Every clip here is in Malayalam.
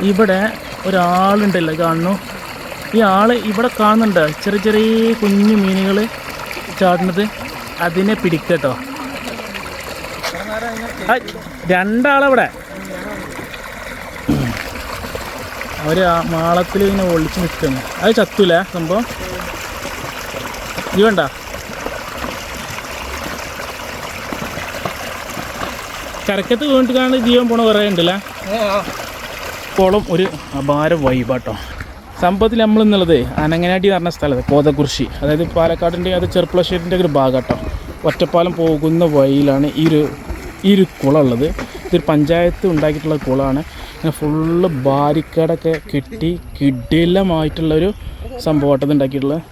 ഇവിടെ ഒരാളുണ്ടല്ലോ കാണുന്നു. ഈ ആൾ ഇവിടെ കാണുന്നുണ്ട്. ചെറിയ ചെറിയ കുഞ്ഞു മീനുകൾ ചാടുന്നത്. അതിനെ പിടിക്കട്ടോ. രണ്ടാളവിടെ. അവർ ആ മാളത്തിൽ ഇങ്ങനെ ഒളിച്ച് നിൽക്കുന്നു. അത് ചത്തൂല സംഭവം? ജീവണ്ട കരക്കത്ത് വീണിട്ട് കാണുന്ന ജീവൻ പോണ കുറേ ഉണ്ടല്ലേ? കുളം ഒരു അപാര വൈബാട്ടോ സംഭവത്തിൽ നമ്മൾ എന്നുള്ളത് അനങ്ങനാട്ടി എന്ന് പറഞ്ഞ സ്ഥലത്ത് കോതകുറിശി അതായത് പാലക്കാടിന്റെ അത് ചെറുപ്പളശ്ശേരിന്റെ ഒരു ഭാഗം കേട്ടോ ഒറ്റപ്പാലം പോകുന്ന വഴിയിലാണ് ഈ ഒരു ഈ ഒരു കുളം ഉള്ളത്. ഇതൊരു പഞ്ചായത്ത് ഉണ്ടാക്കിയിട്ടുള്ള കുളമാണ്. ഇങ്ങനെ ഫുള്ള് ബാരിക്കേഡൊക്കെ കെട്ടി കിടിലമായിട്ടുള്ളൊരു സംഭവമായിട്ടത് ഉണ്ടാക്കിയിട്ടുള്ളത്.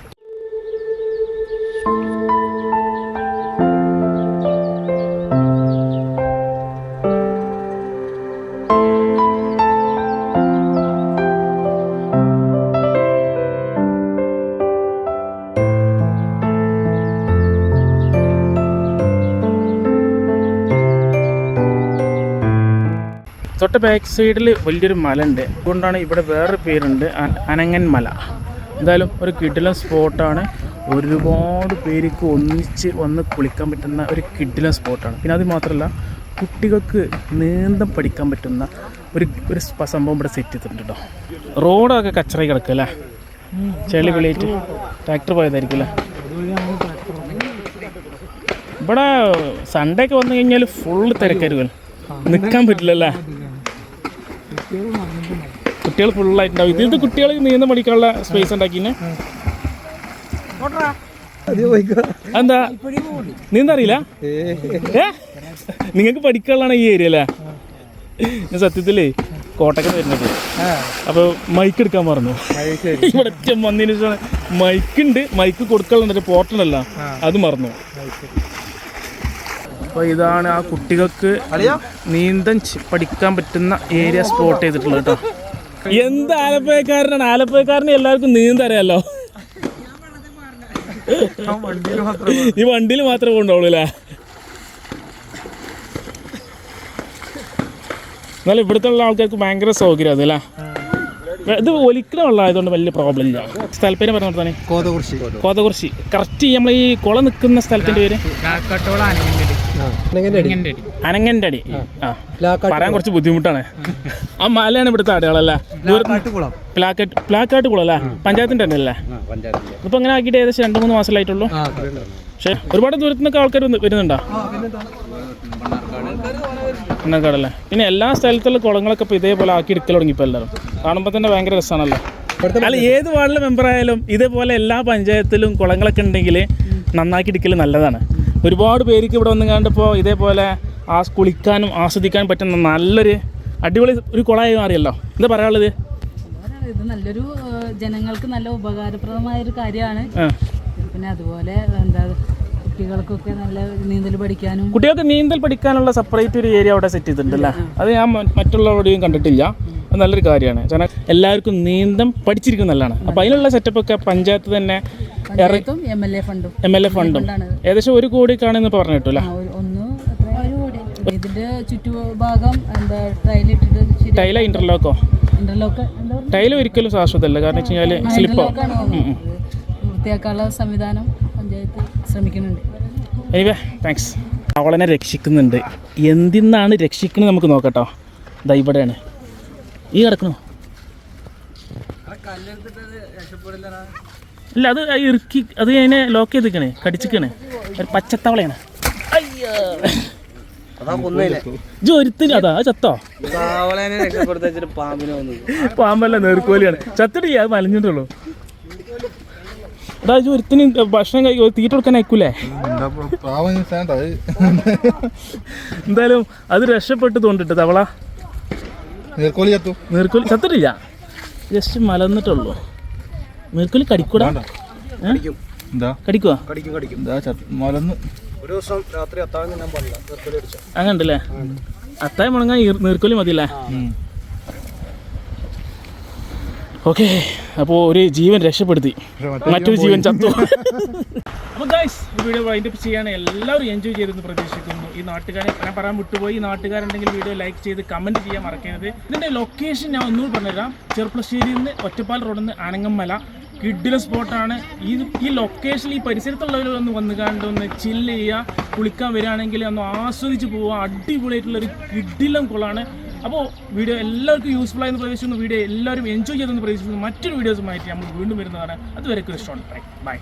തൊട്ട് ബാക്ക് സൈഡിൽ വലിയൊരു മല ഉണ്ട് അതുകൊണ്ടാണ് ഇവിടെ വേറൊരു പേരുണ്ട് അനങ്ങൻ മല. എന്തായാലും ഒരു കിടിലൻ സ്പോട്ടാണ് ഒരുപാട് പേർക്ക് ഒന്നിച്ച് വന്ന് കുളിക്കാൻ പറ്റുന്ന ഒരു കിഡിലൻ സ്പോട്ടാണ് പിന്നെ അത് മാത്രമല്ല കുട്ടികൾക്ക് നീന്തം പഠിക്കാൻ പറ്റുന്ന ഒരു ഒരു സംഭവം ഇവിടെ സെറ്റ് ചെയ്തിട്ടുണ്ട് കേട്ടോ റോഡൊക്കെ കച്ചറായി കിടക്കുക അല്ലേ? ചെളി വിളിയിട്ട് ട്രാക്ടർ പോയതായിരിക്കും ഇവിടെ സൺഡേ ഒക്കെ വന്നു കഴിഞ്ഞാൽ ഫുള്ള് തിരക്കായിരിക്കും. നിൽക്കാൻ പറ്റില്ലല്ലേ? കുട്ടികൾ ഫുള്ളായിട്ടുണ്ടാവും ഇത് ഇത് കുട്ടികൾ നീന്ത പഠിക്കാനുള്ള സ്പേസ് ഉണ്ടാക്കിന്. എന്താ നീന്തറിയില്ല? അറിയില്ല നിങ്ങൾക്ക് പഠിക്കാനുള്ളതാണ് ഈ ഏരിയ അല്ലേ? ഞാൻ സത്യത്തിലേ കോട്ടക്കൽ വരുന്നത്. അപ്പോൾ മൈക്ക് എടുക്കാൻ പറഞ്ഞു. ഇവിടെ ഒറ്റ വന്നതിന് ശേഷം മൈക്ക് ഉണ്ട്. മൈക്ക് കൊടുക്കാനുണ്ട് പോർട്ടലല്ല അത് മറന്നു. അപ്പോൾ ഇതാണ് ആ കുട്ടികൾക്ക് നീന്തൻ പഠിക്കാൻ പറ്റുന്ന ഏരിയ സ്പോട്ട് ചെയ്തിട്ടുള്ളത് കേട്ടോ എന്ത് ആലപ്പുഴക്കാരനാണ്? ആലപ്പുഴക്കാരനെ എല്ലാവർക്കും നീന്തറിയാലോ? ഈ വണ്ടിയിൽ മാത്രമേ കൊണ്ടുപോകുള്ളൂ അല്ലേ? എന്നാലും ഇവിടുത്തെ ഉള്ള ആൾക്കാർക്ക് ഭയങ്കര സൗകര്യം അത് അല്ലേ? ഇത് ഒലിക്കണ വെള്ളമായതുകൊണ്ട് വലിയ പ്രോബ്ലം ഇല്ല. സ്ഥലപ്പേര് പറഞ്ഞു തന്നെ കോതകുറിശി കോതകുറിശി കറക്റ്റ് നമ്മൾ ഈ കുളം നിൽക്കുന്ന സ്ഥലത്തിന്റെ പേര്? അനങ്ങന്റെ അടി. ആ. പറയാൻ കുറച്ച് ബുദ്ധിമുട്ടാണ്. ആ മലയാണ് ഇവിടുത്തെ അടയാളല്ലേ പ്ലാക്കറ്റ് പ്ലാക്കാട്ട് കുളം അല്ലേ? പഞ്ചായത്തിന്റെ തന്നെ അല്ലേ? ഇപ്പൊ അങ്ങനെ ആക്കിയിട്ട് ഏകദേശം രണ്ട് മൂന്ന് മാസമായിട്ടുള്ളൂ പക്ഷെ ഒരുപാട് ദൂരത്തു നിന്നൊക്കെ ആൾക്കാർ വന്ന് വരുന്നുണ്ടോ? എണ്ണക്കാടല്ലേ പിന്നെ എല്ലാ സ്ഥലത്തുള്ള കുളങ്ങളൊക്കെ ഇപ്പോൾ ഇതേപോലെ ആക്കി എടുക്കൽ തുടങ്ങി ഇപ്പോൾ എല്ലാവരും കാണുമ്പോൾ തന്നെ ഭയങ്കര രസമാണല്ലോ. അല്ല ഏത് വാർഡിലെ മെമ്പർ ആയാലും ഇതേപോലെ എല്ലാ പഞ്ചായത്തിലും കുളങ്ങളൊക്കെ ഉണ്ടെങ്കിൽ നന്നാക്കി എടുക്കൽ നല്ലതാണ്. ഒരുപാട് പേർക്ക് ഇവിടെ വന്ന് കണ്ടപ്പോൾ ഇതേപോലെ ആ കുളിക്കാനും ആസ്വദിക്കാനും പറ്റുന്ന നല്ലൊരു അടിപൊളി ഒരു കുളമായി മാറിയല്ലോ. എന്താ പറയാനുള്ളത്? ഇത് നല്ലൊരു ജനങ്ങൾക്ക് നല്ല ഉപകാരപ്രദമായ ഒരു കാര്യമാണ് പിന്നെ അതുപോലെ എന്താ കുട്ടികൾക്കൊക്കെ നല്ല നീന്തൽ പഠിക്കാനും കുട്ടികൾക്ക് നീന്തൽ പഠിക്കാനുള്ള സെപ്പറേറ്റ് ഒരു ഏരിയ അവിടെ സെറ്റ് ചെയ്തിട്ടുണ്ടല്ലേ അത് ഞാൻ മറ്റുള്ളവരുടെയും കണ്ടിട്ടില്ല. അത് നല്ലൊരു കാര്യമാണ്. കാരണം എല്ലാവർക്കും നീന്തം പഠിച്ചിരിക്കും നല്ലതാണ്. അപ്പോൾ അതിനുള്ള സെറ്റപ്പ് ഒക്കെ പഞ്ചായത്ത് തന്നെ എം എൽ എ ഫണ്ടും എം എൽ എ ഫണ്ടും ഏകദേശം ഒരു കോടി കാണുമെന്ന് പറഞ്ഞു കിട്ടൂല ഒന്ന് ഒരു കോടി. ഇതിന്റെ ചുറ്റുഭാഗം എന്താ ടൈലിട്ടിട്ട് ടൈല ഇന്റർലോക്കോ ഇന്റർലോക്ക് ടൈല ഒരിക്കലും ശാശ്വതമല്ല കാരണം വെച്ച് കഴിഞ്ഞാൽ സ്ലിപ്പോ. വൃത്തിയാക്കാനുള്ള സംവിധാനം പഞ്ചായത്ത് ശ്രമിക്കുന്നുണ്ട്. എനിവേ താങ്ക്സ് അവളെന്നെ രക്ഷിക്കുന്നുണ്ട്. എന്തിന്നാണ് രക്ഷിക്കുന്നത് നമുക്ക് നോക്കട്ടോ ഇതാ ഇവിടെയാണ്. ഈ കിടക്കണോ? ഇല്ല അത് ഇറുക്കി അത് അതിനെ ലോക്ക് ചെയ്തിക്കണേ കടിച്ചിക്കണേ ഒരു പച്ചത്തവളയാണ്. അയ്യോ. അതാ ചത്തോ? പാമ്പല്ല നേർക്കോലിയാണ് ചത്തിട്ട് അത് മലഞ്ഞിട്ടുള്ളൂ. അതാ ഇജ്ജ് ഒരുത്തിന് ഭക്ഷണം കഴിക്കും തീറ്റ കൊടുക്കാൻ അയക്കൂലേ? എന്തായാലും അത് രക്ഷപ്പെട്ടു തോണ്ടിട്ട് തവള. നീർക്കോലി ചത്തു. നീർക്കോലി ചത്തിട്ടില്ല. ജസ്റ്റ് മലന്നിട്ടുള്ളൂ. നീർക്കോലി കടിക്കൂടാ? കടിക്കുവാ? കടിക്കും കടിക്കും. എന്താ ചത്ത്? മലന്ന്. ഒരു ദിവസം രാത്രി അത്താഴം ഞാൻ പാടില്ല. അങ്ങനെ ഉണ്ടല്ലേ അത്തായം മുടങ്ങാൻ നീർക്കോലി മതിയല്ലേ? ഓക്കെ അപ്പോൾ ഒരു ജീവൻ രക്ഷപ്പെടുത്തി. മറ്റൊരു ജീവൻ ചത്തു. അപ്പോൾ ഗൈസ് ഈ വീഡിയോ വൈൻഡപ്പ് ചെയ്യാണ് എല്ലാവരും എൻജോയ് ചെയ്തെന്ന് പ്രതീക്ഷിക്കുന്നു. ഈ നാട്ടുകാരെ ഞാൻ പറയാൻ വിട്ടുപോയി. ഈ നാട്ടുകാരുണ്ടെങ്കിൽ വീഡിയോ ലൈക്ക് ചെയ്ത് കമന്റ് ചെയ്യാൻ മറക്കരുത്. ഇതിന്റെ ലൊക്കേഷൻ ഞാൻ ഒന്നുകൂടി പറഞ്ഞുതരാം. ചെറുപ്പശ്ശേരിയിൽ നിന്ന് ഒറ്റപ്പാൽ റോഡിൽ നിന്ന് അനങ്ങമ്മല കിഡിലെ സ്പോട്ടാണ് ഈ ഈ ലൊക്കേഷൻ ഈ പരിസരത്തുള്ളവരൊന്ന് വന്ന് കണ്ട് ഒന്ന് ചില്ല് ചെയ്യുക. കുളിക്കാൻ വരികയാണെങ്കിൽ ഒന്ന് ആസ്വദിച്ച് പോവുക. അടിപൊളിയായിട്ടുള്ളൊരു കിഡിലം കുളമാണ്. അപ്പോൾ വീഡിയോ എല്ലാവർക്കും യൂസ്ഫുൾ ആയെന്ന് പ്രതീക്ഷിക്കുന്നു. വീഡിയോ എല്ലാവരും എൻജോയ് ചെയ്തെന്ന് പ്രതീക്ഷിക്കുന്നു. മറ്റൊരു വീഡിയോസുമായിട്ട് നമ്മൾ വീണ്ടും വരുന്നതാണ്. അതുവരെ ഇഷ്ടമാണ് ബൈ